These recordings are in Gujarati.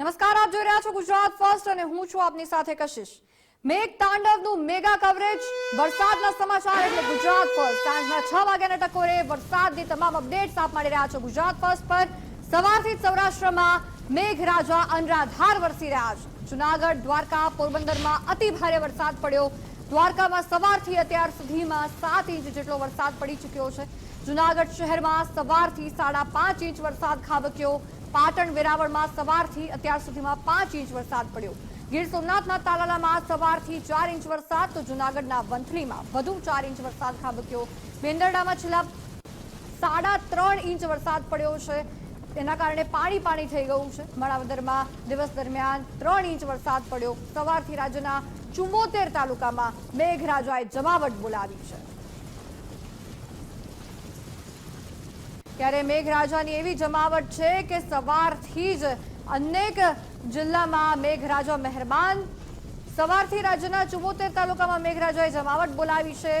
નમસ્કાર, આપ જોઈ રહ્યા છો ગુજરાત ફર્સ્ટ અને હું છું આપની સાથે કશિશ. મેઘ તાંડવનું મેગા કવરેજ વરસાદના સમાચાર એટલે ગુજરાત ફર્સ્ટ. સાંજના છ વાગ્યાના ટકોરે વરસાદની તમામ અપડેટ્સ આપ મળી રહ્યા છો ગુજરાત ફર્સ્ટ પર. સવારથી સૌરાષ્ટ્રમાં મેઘરાજા અનરાધાર વરસી રહ્યા છે. જુનાગઢ, દ્વારકા, પોરબંદરમાં અતિ ભારે વરસાદ પડ્યો. દ્વારકામાં સવારથી અત્યાર સુધીમાં સાત ઇંચ જેટલો વરસાદ પડી ચૂક્યો છે. જુનાગઢ શહેરમાં સવારથી સાડા પાંચ ઇંચ વરસાદ ખાબક્યો. પાટણ વેરાવળમાં સવારથી અત્યાર સુધીમાં પાંચ ઇંચ વરસાદ પડ્યો. ગીર સોમનાથના તાલાલામાં સવારથી ચાર ઇંચ વરસાદ, તો જુનાગઢના વંથલીમાં વધુ ચાર ઇંચ વરસાદ ખાબક્યો. મેંદરડામાં છેલ્લા સાડા ત્રણ ઇંચ વરસાદ પડ્યો છે. તેના કારણે પાણી પાણી થઈ ગયું છે. માણાવદરમાં દિવસ દરમિયાન ત્રણ ઇંચ વરસાદ પડ્યો. સવારથી રાજ્યના ચુંબોતેર તાલુકામાં મેઘરાજાએ જમાવટ બોલાવી છે. ત્યારે મેઘરાજાની એવી જમાવટ છે કે સવારથી જ અનેક જિલ્લામાં મેઘરાજા મહેરબાન. સવારથી રાજ્યના ચુમ્મોતેર તાલુકામાં મેઘરાજાએ જમાવટ બોલાવી છે.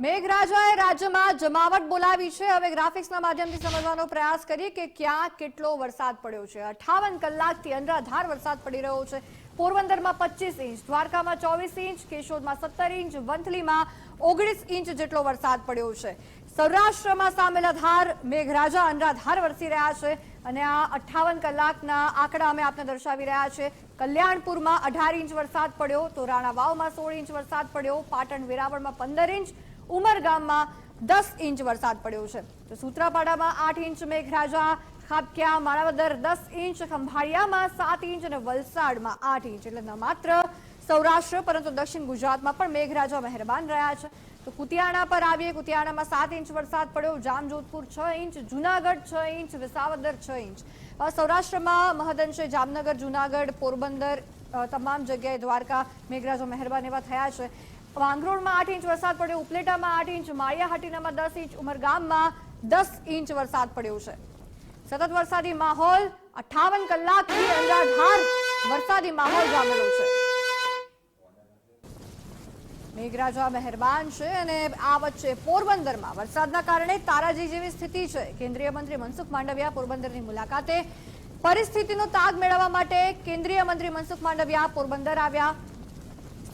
મેઘરાજાએ રાજ્યમાં જમાવટ બોલાવી છે. હવે ગ્રાફિક્સના માધ્યમથી સમજવાનો પ્રયાસ કરીએ કે ક્યાં કેટલો વરસાદ પડ્યો છે. અઠાવન કલાકથી અનરાધાર વરસાદ પડી રહ્યો છે. પોરબંદરમાં પચીસ ઇંચ, દ્વારકામાં ચોવીસ ઇંચ, કેશોદમાં સત્તર ઇંચ, વંથલીમાં ઓગણીસ ઇંચ જેટલો વરસાદ પડ્યો છે. સૌરાષ્ટ્રમાં સામેલાધાર મેઘરાજા અનરાધાર વરસી રહ્યા છે અને આ અઠાવન કલાકના આંકડા અમે આપને દર્શાવી રહ્યા છે. કલ્યાણપુરમાં અઢાર ઇંચ વરસાદ પડ્યો તો રાણાવાવમાં સોળ ઇંચ વરસાદ પડ્યો, પાટણ વેરાવળમાં પંદર ઇંચ ઉમરગામમાં દસ ઇંચ વરસાદ પડ્યો છે. તો સૂત્રાપાડામાં આઠ ઇંચ મેઘરાજા, ખાબક્યા, માણાવદર દસ ઇંચ, ખંભાળિયામાં સાત ઇંચ અને વલસાડમાં આઠ ઇંચ. એટલે ન માત્ર સૌરાષ્ટ્ર, પરંતુ દક્ષિણ ગુજરાતમાં પણ મેઘરાજા મહેરબાન રહ્યા છે. તો કુતિયાણા પર આવીએ. કુતિયાણામાં સાત ઇંચ વરસાદ પડ્યો. જામજોધપુર છ ઇંચ, જુનાગઢ છ ઇંચ, વિસાવદર છ ઇંચ. સૌરાષ્ટ્રમાં મહદઅંશે જામનગર, જુનાગઢ, પોરબંદર તમામ જગ્યાએ દ્વારકા મેઘરાજા મહેરબાન એવા થયા છે. વાંગરોળમાં આઠ ઇંચ વરસાદ પડ્યો, ઉપલેટામાં આઠ ઇંચ, માળિયાહાટીનામાં દસ ઇંચ, ઉમરગામમાં દસ ઇંચ વરસાદ પડ્યો છે. સતત વરસાદી માહોલ, અઠાવન કલાકથી અનરાધાર વરસાદી માહોલ જામેલો છે. મેઘરાજા મહેરબાન છે અને આ વચ્ચે પોરબંદરમાં વરસાદના કારણે તારાજી જેવી સ્થિતિ છે. કેન્દ્રીય મંત્રી મનસુખ માંડવિયા પોરબંદરની મુલાકાતે પરિસ્થિતિનો તાગ મેળવવા માટે કેન્દ્રીય મંત્રી મનસુખ માંડવિયા પોરબંદર આવ્યા.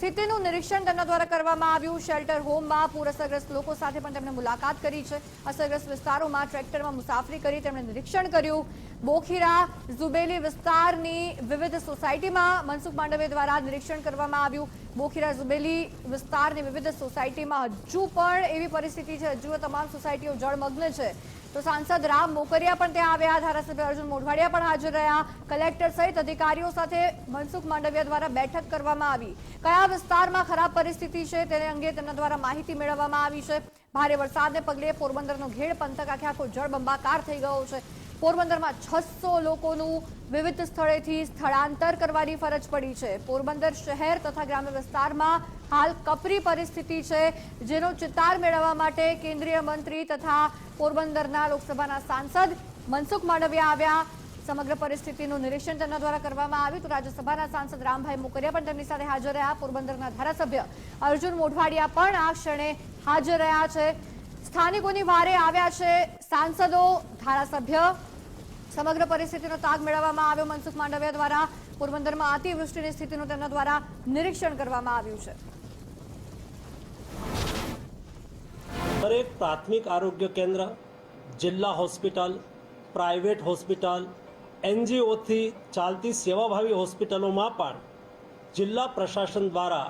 સ્થિતિનું નિરીક્ષણ તેમના દ્વારા કરવામાં આવ્યું. શેલ્ટર હોમમાં પૂર અસરગ્રસ્ત લોકો સાથે પણ તેમણે મુલાકાત કરી છે. અસરગ્રસ્ત વિસ્તારોમાં ટ્રેક્ટરમાં મુસાફરી કરી તેમણે નિરીક્ષણ કર્યું. બોખીરા, ઝુબેલી વિસ્તારની વિવિધ સોસાયટીમાં મનસુખ માંડવે દ્વારા નિરીક્ષણ કરવામાં આવ્યું. બોખીરા, ઝુબેલી વિસ્તારની વિવિધ સોસાયટીમાં હજુ પણ એવી પરિસ્થિતિ છે. હજુ તમામ સોસાયટીઓ જળમગ્ન છે. તો સાંસદ રામ મોકરિયા પણ ત્યાં આવ્યા, ધારાસભ્ય અર્જુન મોઢવાડિયા પણ હાજર રહ્યા. કલેક્ટર સહિત અધિકારીઓ સાથે મનસુખ માંડવિયા દ્વારા બેઠક કરવામાં આવી. કયા વિસ્તારમાં ખરાબ પરિસ્થિતિ છે તેને અંગે તેમના દ્વારા માહિતી મેળવવામાં આવી છે. ભારે વરસાદને પગલે પોરબંદરનો ઘેડ પંથક આખે આખો જળબંબાકાર થઈ ગયો છે. પોરબંદરમાં છસો લોકોનું વિવિધ સ્થળેથી સ્થળાંતર કરવાની ફરજ પડી છે. પોરબંદર શહેર તથા ગ્રામ્ય વિસ્તારમાં હાલ કપરી પરિસ્થિતિ છે, જેનો ચિતાર મેળવવા માટે કેન્દ્રીય મંત્રી તથા પોરબંદરના લોકસભાના સાંસદ મનસુખ માંડવિયા આવ્યા. સમગ્ર પરિસ્થિતિનું નિરીક્ષણ તેમના દ્વારા કરવામાં આવ્યું તો રાજ્યસભાના સાંસદ રામભાઈ મોકરિયા પણ તેમની સાથે હાજર રહ્યા. પોરબંદરના ધારાસભ્ય અર્જુન મોઢવાડિયા પણ આ ક્ષણે હાજર રહ્યા છે. સ્થાનિકોની વારે આવ્યા છે સાંસદો, ધારાસભ્ય. સમગ્ર પરિસ્થિતિનો તાગ મેળવવામાં આવ્યો મનસુખ માંડવિયા દ્વારા. પોરબંદરમાં અતિવૃષ્ટિની સ્થિતિનું તેમના દ્વારા નિરીક્ષણ કરવામાં આવ્યું છે. દરેક પ્રાથમિક આરોગ્ય કેન્દ્ર, જિલ્લા હોસ્પિટલ, પ્રાઇવેટ હોસ્પિટલ, એનજીઓથી ચાલતી સેવાભાવી હોસ્પિટલોમાં પણ જિલ્લા પ્રશાસન દ્વારા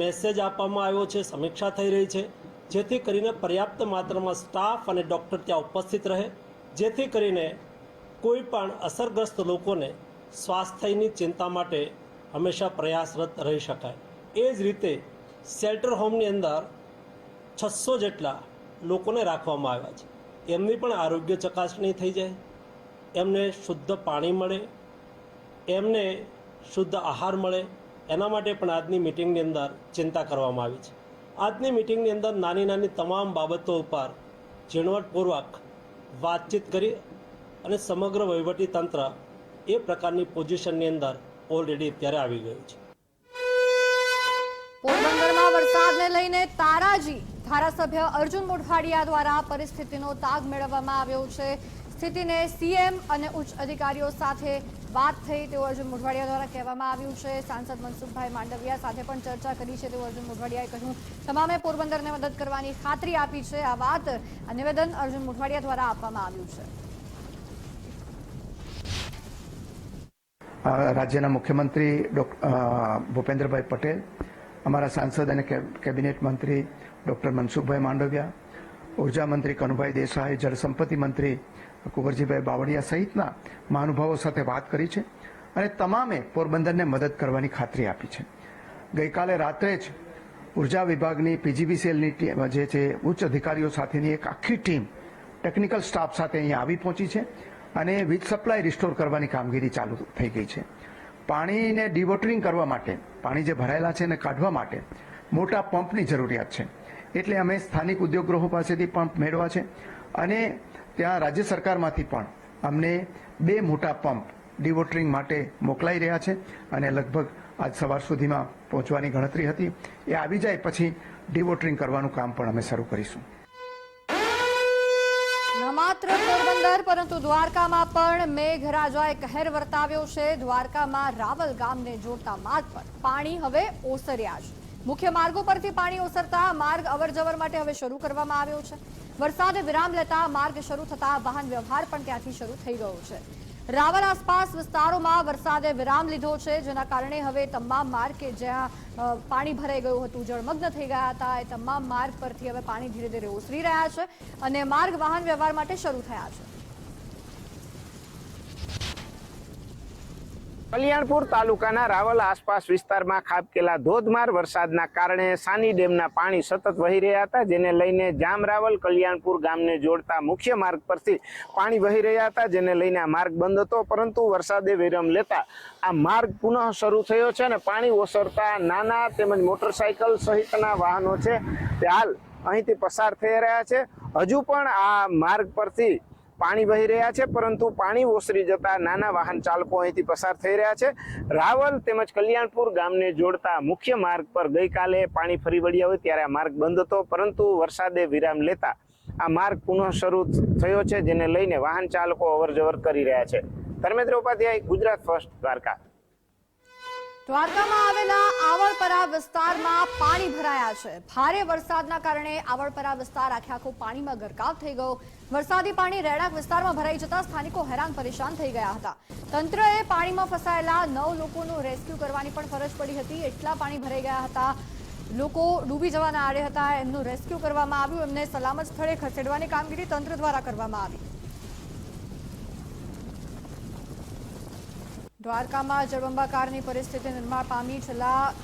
મેસેજ આપવામાં આવ્યો છે, સમીક્ષા થઈ રહી છે. જેથી કરીને પર્યાપ્ત માત્રામાં સ્ટાફ અને ડૉક્ટર ત્યાં ઉપસ્થિત રહે. જેથી કરીને કોઈ પણ અસરગ્રસ્ત લોકોને સ્વાસ્થ્યની ચિંતા માટે હંમેશા પ્રયાસરત રહી શકાય. એ જ રીતે શેલ્ટર હોમની અંદર છસો જેટલા લોકોને રાખવામાં આવ્યા છે. એમની પણ આરોગ્ય ચકાસણી થઈ જાય, એમને શુદ્ધ પાણી મળે, એમને શુદ્ધ આહાર મળે, એના માટે પણ આજની મિટિંગની અંદર ચિંતા કરવામાં આવી છે. આજની મિટિંગની અંદર નાની નાની તમામ બાબતો ઉપર ઝીણવટપૂર્વક વાતચીત કરી અને સમગ્ર વહીવટી તંત્ર એ પ્રકારની પોઝિશનની અંદર ઓલરેડી અત્યારે આવી ગયું છે. પોરબંદરમાં વરસાદને લઈને તારાજી ધારાસભ્ય અર્જુન મોઢવાડિયા દ્વારા પરિસ્થિતિનો તાગ મેળવવામાં આવ્યો છે. સ્થિતિને સીએમ અને ઉચ્ચ અધિકારીઓ સાથે વાત થઈ તેવું અર્જુન મોઢવાડિયા દ્વારા કહેવામાં આવ્યું છે. સાંસદ મનસુખભાઈ માંડવિયા સાથે પણ ચર્ચા કરી છે તેવું અર્જુન મોઢવાડિયાએ કહ્યું. તમામે પોરબંદરને મદદ કરવાની ખાતરી આપી છે. આ વાત નિવેદન અર્જુન મોઢવાડિયા દ્વારા આપવામાં આવ્યું છે. રાજ્યના મુખ્યમંત્રી ભૂપેન્દ્રભાઈ પટેલ, અમારા સાંસદ અને કેબિનેટ મંત્રી ડોક્ટર મનસુખભાઈ માંડવિયા, ઊર્જા મંત્રી કનુભાઈ દેસાઈ, જળસંપત્તિ મંત્રી કુંવરજીભાઈ બાવળિયા સહિતના મહાનુભાવો સાથે વાત કરી છે અને તમામે પોરબંદરને મદદ કરવાની ખાતરી આપી છે. ગઈકાલે રાત્રે જ ઊર્જા વિભાગની પીજીવીસીએલની ટીમ, જે છે, ઉચ્ચ અધિકારીઓ સાથેની એક આખી ટીમ ટેકનિકલ સ્ટાફ સાથે અહીંયા આવી પહોંચી છે અને વીજ સપ્લાય રિસ્ટોર કરવાની કામગીરી ચાલુ થઈ ગઈ છે. પાણીને ડિવોટરિંગ કરવા માટે, પાણી જે ભરાયેલા છે એને કાઢવા માટે મોટા પંપની જરૂરિયાત છે. એટલે અમે સ્થાનિક ઉદ્યોગગૃહો પાસેથી પંપ મેળવ્યા છે અને ત્યાં રાજ્ય સરકારમાંથી પણ અમને બે મોટા પંપ ડિવોટરિંગ માટે મોકલાઈ રહ્યા છે અને લગભગ આજ સવાર સુધીમાં પહોંચવાની ગણતરી હતી. એ આવી જાય પછી ડિવોટરિંગ કરવાનું કામ પણ અમે શરૂ કરીશું. માત્ર પોરબંદર, પરંતુ દ્વારકામાં પણ મેઘરાજાએ કહેર વર્તાવ્યો છે. દ્વારકામાં રાવલ ગામને જોડતા માર્ગ પર પાણી હવે ઓસર્યા છે. મુખ્ય માર્ગો પરથી પાણી ઓસરતા માર્ગ અવરજવર માટે હવે શરૂ કરવામાં આવ્યો છે. વરસાદે વિરામ લેતા માર્ગ શરૂ થતા વાહન વ્યવહાર પણ ત્યાંથી શરૂ થઈ ગયો છે. રાવલ આસપાસ વિસ્તારોમાં વરસાદે વિરામ લીધો છે, જેના કારણે હવે તમામ માર્ગ કે જ્યાં પાણી ભરાઈ ગયું હતું, જળમગ્ન થઈ ગયા હતા, એ તમામ માર્ગ પરથી હવે પાણી ધીરે ધીરે ઓસરી રહ્યા છે અને માર્ગ વાહન વ્યવહાર માટે શરૂ થયા છે. કલ્યાણપુર તાલુકાના રાવલ આસપાસ વિસ્તારમાં ખાબકેલા ધોધમાર વરસાદના કારણે સાની ડેમના પાણી સતત વહી રહ્યા હતા, જેને લઈને જામ રાવલ કલ્યાણપુર ગામને જોડતા મુખ્ય માર્ગ પરથી પાણી વહી રહ્યા હતા, જેને લઈને આ માર્ગ બંધ હતો, પરંતુ વરસાદે વિરામ લેતા આ માર્ગ પુનઃ શરૂ થયો છે અને પાણી ઓસરતા નાના તેમજ મોટરસાયકલ સહિતના વાહનો છે તે હાલ અહીંથી પસાર થઈ રહ્યા છે. હજુ પણ આ માર્ગ પરથી પાણી વહી રહ્યા છે, પરંતુ પાણી ઓસરી જતા નાના વાહન ચાલકો અહીંથી પસાર થઈ રહ્યા છે. રાવલ તેમજ કલ્યાણપુર ગામને જોડતા મુખ્ય માર્ગ પર ગઈકાલે પાણી ફરી વળ્યા હોય ત્યારે આ માર્ગ બંધ હતો, પરંતુ વરસાદે વિરામ લેતા આ માર્ગ પુનઃ શરૂ થયો છે, જેને લઈને વાહન ચાલકો અવરજવર કરી રહ્યા છે. ધર્મેન્દ્ર ઉપાધ્યાય, ગુજરાત ફર્સ્ટ દ્વારકા. દ્વારકામાં આવેલા આવળપરા વિસ્તારમાં પાણી ભરાયા છે. ભારે વરસાદના કારણે આવળપરા વિસ્તાર આખે આખો પાણીમાં ગરકાવ થઈ ગયો. વરસાદી પાણી રહેણાંક વિસ્તારમાં ભરાઈ જતા સ્થાનિકો હેરાન પરેશાન થઈ ગયા હતા. તંત્રએ પાણીમાં ફસાયેલા નવ લોકોનું રેસ્ક્યુ કરવાની પણ ફરજ પડી હતી. એટલા પાણી ભરાઈ ગયા હતા. લોકો ડૂબી જવાના આડે હતા. એમનું રેસ્ક્યુ કરવામાં આવ્યું. એમને સલામત સ્થળે ખસેડવાની કામગીરી તંત્ર દ્વારા કરવામાં આવી. દ્વારકામાં જળબંબાકારની પરિસ્થિતિ નિર્માણ પામી છેલ્લા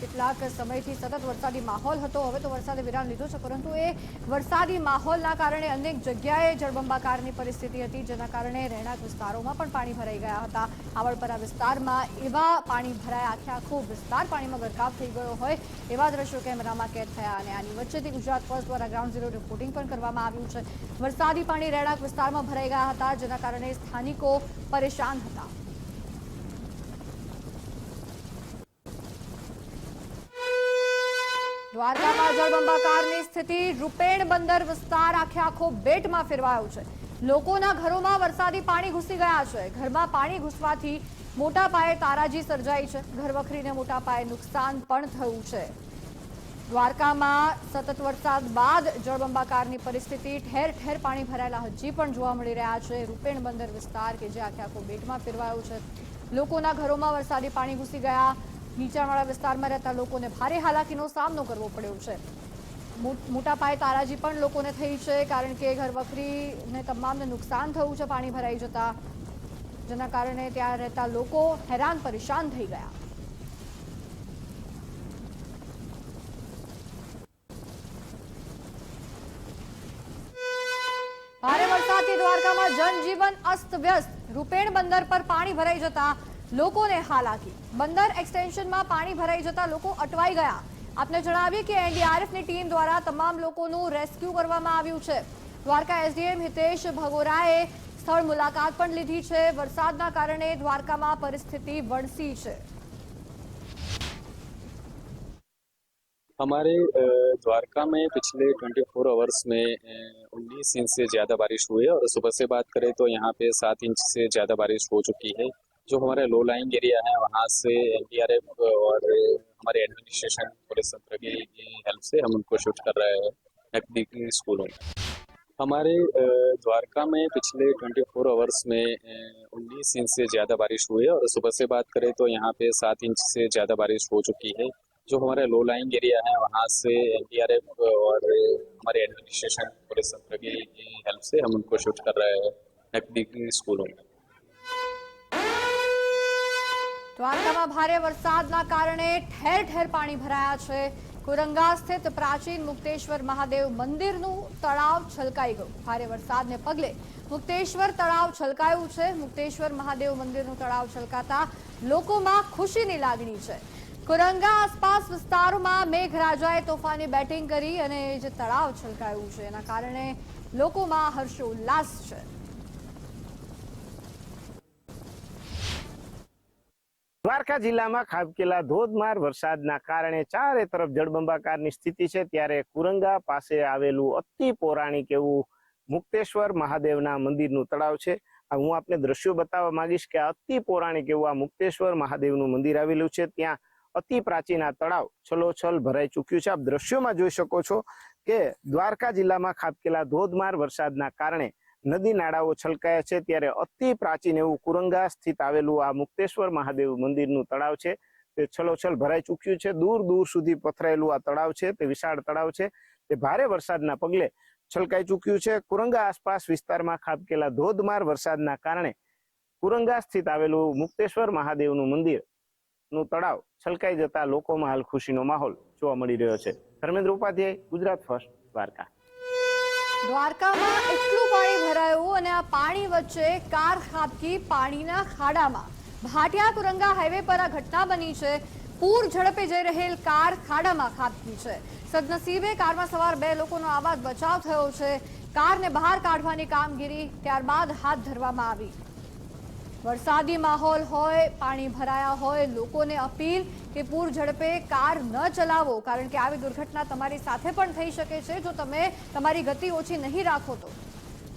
કેટલાક સમયથી સતત વરસાદી માહોલ હતો. હવે તો વરસાદે વિરામ લીધો છે, પરંતુ એ વરસાદી માહોલના કારણે અનેક જગ્યાએ જળબંબાકારની પરિસ્થિતિ હતી, જેના કારણે રહેણાંક વિસ્તારોમાં પણ પાણી ભરાઈ ગયા હતા. આવડપરા વિસ્તારમાં એવા પાણી ભરાયા, આખે આખો વિસ્તાર પાણીમાં ગરકાવ થઈ ગયો હોય એવા દ્રશ્યો કેમેરામાં કેદ થયા અને આની વચ્ચેથી ગુજરાત ફર્સ્ટ દ્વારા ગ્રાઉન્ડ ઝીરો રિપોર્ટિંગ પણ કરવામાં આવ્યું છે. વરસાદી પાણી રહેણાંક વિસ્તારમાં ભરાઈ ગયા હતા, જેના કારણે સ્થાનિકો પરેશાન હતા. દ્વારકામાં જળબંબાકારની સ્થિતિ, રૂપેણ બંદર વિસ્તાર આખે આખો બેટમાં ફેરવાયો છે. લોકોના ઘરોમાં વરસાદી પાણી ઘૂસી ગયા છે. ઘરમાં પાણી ઘૂસવાથી મોટા પાયે તારાજી સર્જાઈ છે. ઘર વખરીને મોટા પાયે નુકસાન પણ થયું છે. દ્વારકામાં સતત વરસાદ બાદ જળબંબાકારની પરિસ્થિતિ, ઠેર ઠેર પાણી ભરાયેલા હજી પણ જોવા મળી રહ્યા છે. રૂપેણ બંદર વિસ્તાર કે જે આખે આખો બેટમાં ફેરવાયો છે. લોકોના ઘરોમાં વરસાદી પાણી ઘૂસી ગયા. નીચાણવાળા વિસ્તારમાં રહેતા લોકોને ભારે હાલાકીનો સામનો કરવો પડ્યો છે. મોટા પાયે તારાજી પણ લોકોને થઈ છે, કારણ કે ઘર વખરીને તમામને નુકસાન થયું છે પાણી ભરાઈ જતા, જેના કારણે ત્યાં રહેતા લોકો હેરાન પરેશાન થઈ ગયા. ભારે વરસાદથી દ્વારકામાં જનજીવન અસ્તવ્યસ્ત. રૂપેણ બંદર પર પાણી ભરાઈ જતા લોકોને હાલાકી બંદર એક્સટેન્શનમાં પાણી ભરાઈ જતા લોકો અટવાઈ ગયા આપને જણાવીએ કે એનડીઆરએફની ટીમ દ્વારા તમામ લોકોનું રેસ્ક્યુ કરવામાં આવ્યું છે દ્વારકા એસડીએમ હિતેશ ભગોરાએ સ્થળ મુલાકાત પણ લીધી છે વરસાદના કારણે દ્વારકામાં પરિસ્થિતિ વણસી છે हमारे अ, द्वारका में पिछले 24 आवर्स में उन्नीस इंच से ज़्यादा बारिश हुई है और सुबह से बात करें तो यहाँ पे सात इंच से ज़्यादा बारिश हो चुकी है जो हमारे लो लाइंग एरिया है, वहाँ से एनडीआरएफ और हमारे एडमिनिस्ट्रेशन पुलिस तंत्र की हेल्प से हम उनको शिफ्ट कर रहे हैं नजदीकी स्कूलों में। हमारे द्वारका में पिछले 24 आवर्स में उन्नीस इंच से ज़्यादा बारिश हुई है और सुबह से बात करें तो यहाँ पे सात इंच से ज़्यादा बारिश हो चुकी है। जो हमारे लो लाइंग एरिया है, वहाँ से एनडीआरएफ और हमारे एडमिनिस्ट्रेशन पुलिस तंत्र की हेल्प से हम उनको शिफ्ट कर रहे हैं नजदीकी स्कूलों में। દ્વારકામાં ભારે વરસાદના કારણે ઠેર ઠેર પાણી ભરાયા છે. કુરંગા સ્થિત પ્રાચીન મુક્તેશ્વર મહાદેવ મંદિરનું તળાવ છલકાઈ ગયું. ભારે વરસાદને પગલે મુક્તેશ્વર તળાવ છલકાયું છે. મુક્તેશ્વર મહાદેવ મંદિરનું તળાવ છલકાતા લોકોમાં ખુશીની લાગણી છે. કુરંગા આસપાસ વિસ્તારોમાં મેઘરાજાએ તોફાની બેટિંગ કરી અને જે તળાવ છલકાયું છે. એના કારણે લોકોમાં હર્ષોલ્લાસ છે. દ્વારકા જિલ્લામાં ખાબકેલા ધોધમાર વરસાદના કારણે ચારે તરફ જળબંબાકારની સ્થિતિ છે. ત્યારે કુરંગા પાસે આવેલું અતિ પૌરાણિક એવું મુક્તેશ્વર મહાદેવના મંદિરનું તળાવ છે. હું આપને દ્રશ્યો બતાવવા માંગીશ કે અતિ પૌરાણિક એવું આ મુક્તેશ્વર મહાદેવનું મંદિર આવેલું છે. ત્યાં અતિ પ્રાચીન આ તળાવ છલોછલ ભરાઈ ચૂક્યું છે. આપ દ્રશ્યોમાં જોઈ શકો છો કે દ્વારકા જિલ્લામાં ખાબકેલા ધોધમાર વરસાદના કારણે નદી નાળાઓ છલકાયા છે ત્યારે અતિ પ્રાચીન એવું કુરંગા સ્થિત આવેલું આ મુક્તેશ્વર મહાદેવ મંદિરનું તળાવ છે. તે છલોછલ ભરાઈ ચૂક્યું છે. દૂર દૂર સુધી પથરાયેલું આ તળાવ છે. તે વિશાળ તળાવ છે. તે ભારે વરસાદના પગલે છલકાઈ ચૂક્યું છે. કુરંગા આસપાસ વિસ્તારમાં ખાબકેલા ધોધમાર વરસાદના કારણે કુરંગા સ્થિત આવેલું મુક્તેશ્વર મહાદેવનું મંદિરનું તળાવ છલકાઈ જતા લોકોમાં હાલ ખુશીનો માહોલ જોવા મળી રહ્યો છે. ધર્મેન્દ્ર ઉપાધ્યાય, ગુજરાત ફર્સ્ટ દ્વારકા. દ્વારકામાં એટલું ભરાયું અને આ પાણી વચ્ચે કાર ખાબકી પાણીના ખાડામાં. ભાટિયા કુરંગા હાઈવે પર આ ઘટના બની છે. પૂર ઝડપે જઈ રહેલ કાર ખાડામાં ખાબકી છે. સદનસીબે કારમાં સવાર બે લોકોનો આબાદ બચાવ થયો છે. કારને બહાર કાઢવાની કામગીરી ત્યારબાદ હાથ ધરવામાં આવી. વરસાદી માહોલ હોય, પાણી ભરાયા હોય, લોકોને અપીલ કે પૂર ઝડપે કાર ન ચલાવો, કારણ કે આવી દુર્ઘટના તમારી સાથે પણ થઈ શકે છે. જો તમે તમારી ગતિ ઓછી નહીં રાખો તો.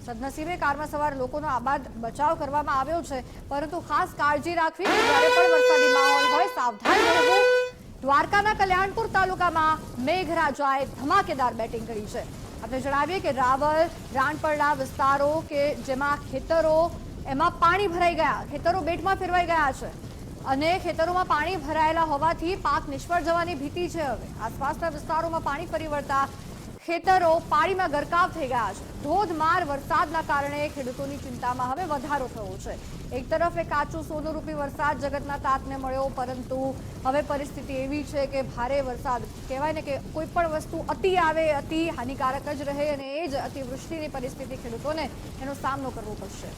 સદનસીબે કારમાં સવાર લોકોનો આબાદ બચાવ કરવામાં આવ્યો છે, પરંતુ ખાસ કાળજી રાખવી સાવધાન રહેવું. દ્વારકાના કલ્યાણપુર તાલુકામાં મેઘરાજાએ ધમાકેદાર બેટિંગ કરી છે. આપણે જણાવીએ કે રાવલ, રાણપરડા વિસ્તારો કે જેમાં ખેતરો, એમાં પાણી ભરાઈ ગયા, ખેતરો બેટમાં ફેરવાઈ ગયા છે. અને ખેતરોમાં પાણી ભરાયેલા હોવાથી પાક નિષ્ફળ જવાની ભીતિ છે હવે. આસપાસના વિસ્તારોમાં પાણી ફરી ખેતરો પાણીમાં ગરકાવ થઈ ગયા છે. ધોધમાર વરસાદના કારણે ખેડૂતોની ચિંતામાં હવે વધારો થયો છે. એક તરફ એ કાચું સોનુરૂપી વરસાદ જગતના તાતને મળ્યો, પરંતુ હવે પરિસ્થિતિ એવી છે કે ભારે વરસાદ કહેવાય ને કે કોઈ પણ વસ્તુ અતિ આવે, અતિ હાનિકારક જ રહે અને એ જ અતિવૃષ્ટિની પરિસ્થિતિ ખેડૂતોને એનો સામનો કરવો પડશે.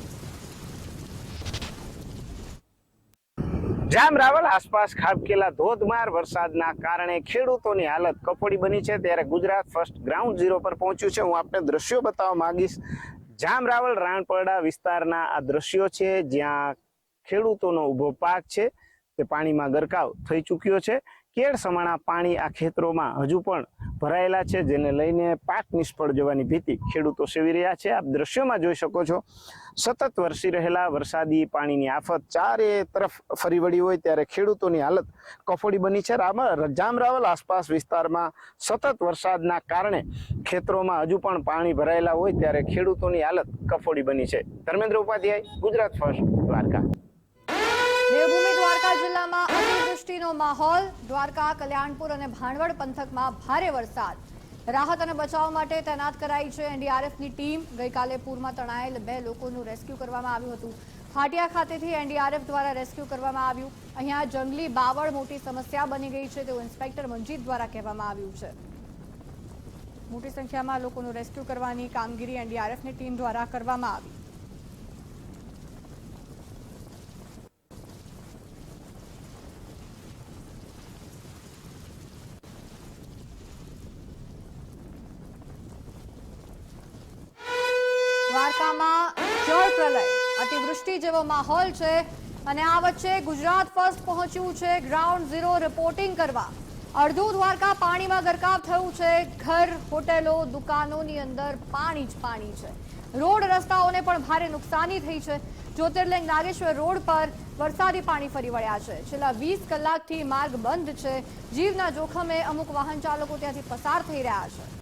જામ રાવલ આસપાસ ખાબકેલા ધોધમાર વરસાદના કારણે ખેડૂતોની હાલત કફોડી બની છે. ત્યારે ગુજરાત ફર્સ્ટ ગ્રાઉન્ડ ઝીરો પર પહોંચ્યું છે. હું આપને દ્રશ્યો બતાવવા માંગીશ. જામ રાવલ રાણપરડા વિસ્તારના આ દ્રશ્યો છે, જ્યાં ખેડૂતોનો ઊભો પાક છે. તે પાણીમાં ગરકાવ થઈ ચૂક્યો છે. કેળ સમાણા પાણી આ ખેતરોમાં હજુ પણ ભરાયેલા છે, જેને લઈને પાક નિષ્ફળ જવાની ભીતિ ખેડૂતો સેવી રહ્યા છે. આપ દ્રશ્યોમાં જોઈ શકો છો, સતત વરસી રહેલા વરસાદી પાણીની આફત ચારે તરફ ફરી વળી હોય ત્યારે ખેડૂતોની હાલત કફોડી બની છે. જામરાવલ આસપાસ વિસ્તારમાં સતત વરસાદના કારણે ખેતરોમાં હજુ પણ પાણી ભરાયેલા હોય ત્યારે ખેડૂતોની હાલત કફોડી બની છે. ધર્મેન્દ્ર ઉપાધ્યાય, ગુજરાત ફર્સ્ટ દ્વારકા. દેવભૂમિ અતિવૃષ્ટિનો માહોલ, દ્વારકા, કલ્યાણપુર અને ભાણવડ પંથકમાં ભારે વરસાદ. રાહત અને બચાવ માટે તૈનાત કરાઈ છે એનડીઆરએફની ટીમ. ગઈકાલે પૂરમાં તણાયેલ બે લોકોનું રેસ્ક્યુ કરવામાં આવ્યું હતું. હાટિયા ખાતેથી એનડીઆરએફ દ્વારા રેસ્ક્યુ કરવામાં આવ્યું. અહીંયા જંગલી બાવળ મોટી સમસ્યા બની ગઈ છે તેવું ઇન્સ્પેક્ટર મંજીત દ્વારા કહેવામાં આવ્યું છે. મોટી સંખ્યામાં લોકોનું રેસ્ક્યુ કરવાની કામગીરી એનડીઆરએફની ટીમ દ્વારા કરવામાં આવી. અતિવૃષ્ટિ જેવો માહોલ છે અને આ વચ્ચે ગુજરાત ફર્સ્ટ પહોંચ્યું છે ગ્રાઉન્ડ ઝીરો રિપોર્ટિંગ કરવા. અડધું દ્વારકા પાણીમાં ગરકાવ થયું છે, ઘર, હોટેલો, દુકાનોની અંદર પાણી જ પાણી છે. રોડ રસ્તાઓને પણ ભારે નુકસાની થઈ છે. જ્યોતિર્લિંગ નાગેશ્વર રોડ પર વરસાદી પાણી ફરી વળ્યા છે. છેલ્લા વીસ કલાકથી માર્ગ બંધ છે. જીવના જોખમે અમુક વાહન ચાલકો ત્યાંથી પસાર થઈ રહ્યા છે.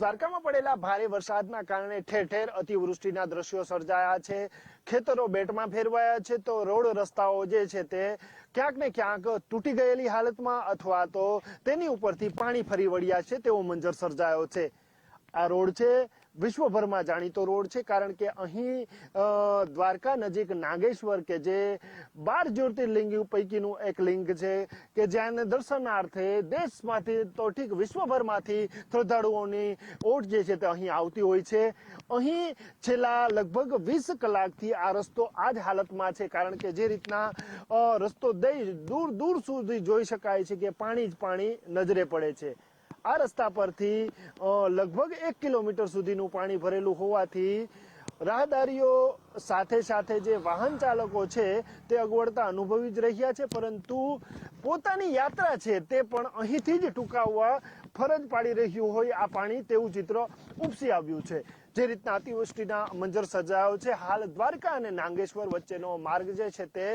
દ્વારકામાં પડેલા ભારે વરસાદના કારણે ઠેર ઠેર અતિવૃષ્ટિના દ્રશ્યો સર્જાયા છે. ખેતરો બેટમાં ફેરવાયા છે તો રોડ રસ્તાઓ જે છે તે ક્યાંક ને ક્યાંક તૂટી ગયેલી હાલતમાં અથવા તો તેની ઉપરથી પાણી ફરી વળ્યા છે તેવો મંજર સર્જાયો છે. આ રોડ છે વિશ્વભરમાં જાણીતો રોડ છે, કારણ કે અહીં દ્વારકા નજીક નાગેશ્વર કે જે બાર જ્યોતિર્લિંગ પૈકીનું એક લિંગ છે, કે જ્યાં દર્શનાર્થે દેશમાંથી તો ઠીક વિશ્વભરમાંથી શ્રદ્ધાળુઓની ઓટ જે છે તે અહીં આવતી હોય છે. અહીં છેલ્લા લગભગ વીસ કલાકથી આ રસ્તો આ જ હાલતમાં છે, કારણ કે જે રીતના રસ્તો દઈ દૂર દૂર સુધી જોઈ શકાય છે કે પાણી જ પાણી નજરે પડે છે. આ રસ્તા પરથી લગભગ એક કિલોમીટર સુધીનું પાણી ભરેલું હોવાથી રાહદારીઓ સાથે સાથે જે વાહન ચાલકો છે, તે અગવડતા અનુભવી જ રહ્યા છે, પરંતુ પોતાની યાત્રા છે, તે પણ અહીંથી જ ટૂંકાવવા ફરજ પાડી રહ્યું હોય આ પાણી તેવું ચિત્ર ઉપસી આવ્યું છે. જે રીતના અતિવૃષ્ટિના મંજર સર્જાયો છે, હાલ દ્વારકા અને નાંગેશ્વર વચ્ચેનો માર્ગ જે છે, તે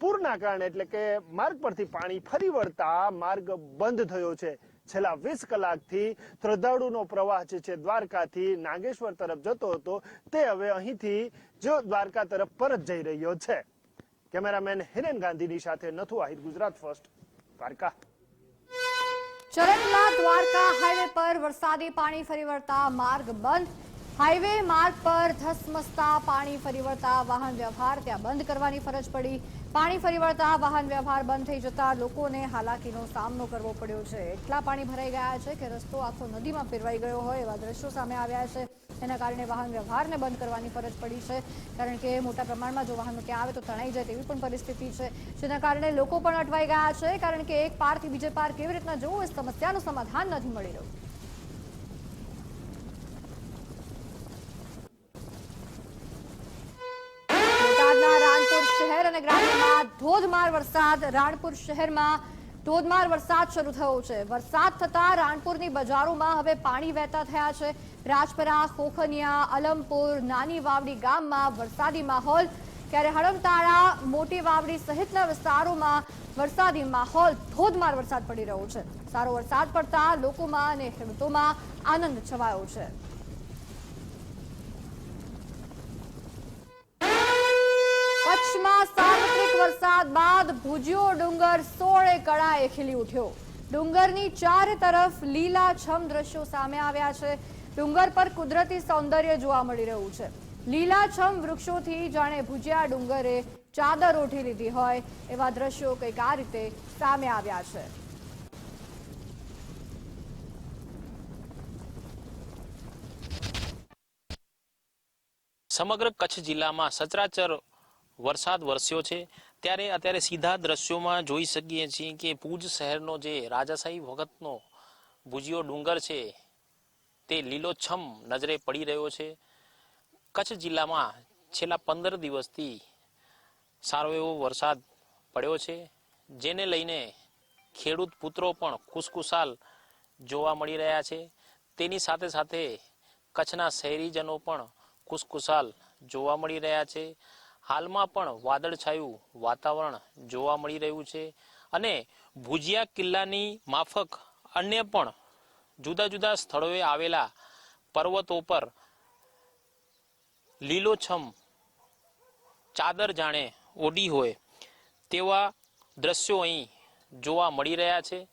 પૂરના કારણે એટલે કે માર્ગ પરથી પાણી ફરી વળતા માર્ગ બંધ થયો છે. છેલ્લા વીસ કલાકથી શ્રદ્ધાળુનો પ્રવાહ જે છે દ્વારકાથી નાગેશ્વર તરફ જતો હતો, તે હવે અહીંથી જો દ્વારકા તરફ પરત જઈ રહ્યો છે. કેમેરામેન હિરેન ગાંધીની સાથે નથુ આહિર, ગુજરાત ફર્સ્ટ, દ્વારકા. ચરણલા દ્વારકા હાઈવે પર વરસાદી પાણી ફરી વળતા માર્ગ બંધ. હાઈવે માર્ગ પર ધસમસતા પાણી ફરી વળતા વાહન વ્યવહાર ત્યાં બંધ કરવાની ફરજ પડી. પાણી ફરી વળતા વાહન વ્યવહાર બંધ થઈ જતા લોકોને હાલાકીનો સામનો કરવો પડ્યો છે. એટલા પાણી ભરાઈ ગયા છે કે રસ્તો આખો નદીમાં ફેરવાઈ ગયો હોય એવા દ્રશ્યો સામે આવ્યા છે. એના કારણે વાહન વ્યવહારને બંધ કરવાની ફરજ પડી છે. કારણ કે મોટા પ્રમાણમાં જો વાહનો ત્યાં આવે તો તણાઈ જાય તેવી પણ પરિસ્થિતિ છે. જેના કારણે લોકો પણ અટવાઈ ગયા છે. કારણ કે એક પારથી બીજે પાર કેવી રીતના જવું એ સમસ્યાનું સમાધાન નથી મળી રહ્યું. ધોધમાર વરસાદ રાણપુર શહેરમાં ધોધમાર વરસાદ શરૂ થયો છે. વરસાદ થતા રાણપુરની બજારોમાં હવે પાણી વહેતા થયા છે. રાજપરા, ખોખનિયા, અલમપુર, નાની વાવડી ગામમાં વરસાદી માહોલ. ત્યારે હળમતાળા મોટી વાવડી સહિતના વિસ્તારોમાં વરસાદી માહોલ ધોધમાર વરસાદ પડી રહ્યો છે. સારો વરસાદ પડતા લોકોમાં અને ખેડૂતોમાં આનંદ છવાયો છે. કચ્છમાં સાર્વત્રિક વરસાદ બાદ ભુજિયો ડુંગર સોળે કળાએ ખીલી ઉઠ્યો. ડુંગરની ચારે તરફ લીલાછમ દ્રશ્યો સામે આવ્યા છે. ડુંગર પર કુદરતી સૌંદર્ય જોવા મળી રહ્યું છે. લીલાછમ વૃક્ષોથી જાણે ભુજિયા ડુંગરે ચાદર ઓઢી લીધી હોય એવા દ્રશ્યો કંઈક આ રીતે સામે આવ્યા છે. સમગ્ર કચ્છ જિલ્લામાં સચરાચર વરસાદ વરસ્યો છે. ત્યારે અત્યારે સીધા દ્રશ્યોમાં જોઈ શકીએ છીએ કે ભુજ શહેરનો જે રાજાશાહી વખતનો ભુજિયો ડુંગર છે, તે લીલોછમ નજરે પડી રહ્યો છે. કચ્છ જિલ્લામાં છેલ્લા પંદર દિવસથી સારો એવો વરસાદ પડ્યો છે, જેને લઈને ખેડૂત પુત્રો પણ ખુશખુશાલ જોવા મળી રહ્યા છે. તેની સાથે સાથે કચ્છના શહેરીજનો પણ ખુશખુશાલ જોવા મળી રહ્યા છે. હાલમાં પણ વાદળછાયું વાતાવરણ જોવા મળી રહ્યું છે અને ભુજિયા કિલ્લાની માફક અન્ય પણ જુદા જુદા સ્થળોએ આવેલા પર્વતો પર લીલોછમ ચાદર જાણે ઓઢી હોય તેવા દ્રશ્યો અહીં જોવા મળી રહ્યા છે.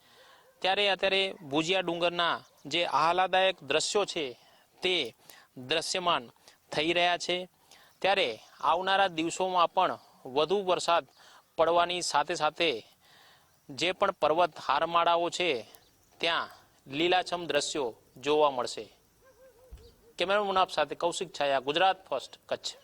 ત્યારે અત્યારે ભુજિયા ડુંગરના જે આહલાદાયક દ્રશ્યો છે તે દ્રશ્યમાન થઈ રહ્યા છે. ત્યારે આવનારા દિવસોમાં પણ વધુ વરસાદ પડવાની સાથે સાથે જે પણ પર્વત હારમાળાઓ છે, ત્યાં લીલાછમ દ્રશ્યો જોવા મળશે. કેમેરા મુનાફ સાથે કૌશિક છાયા, ગુજરાત ફર્સ્ટ, કચ્છ.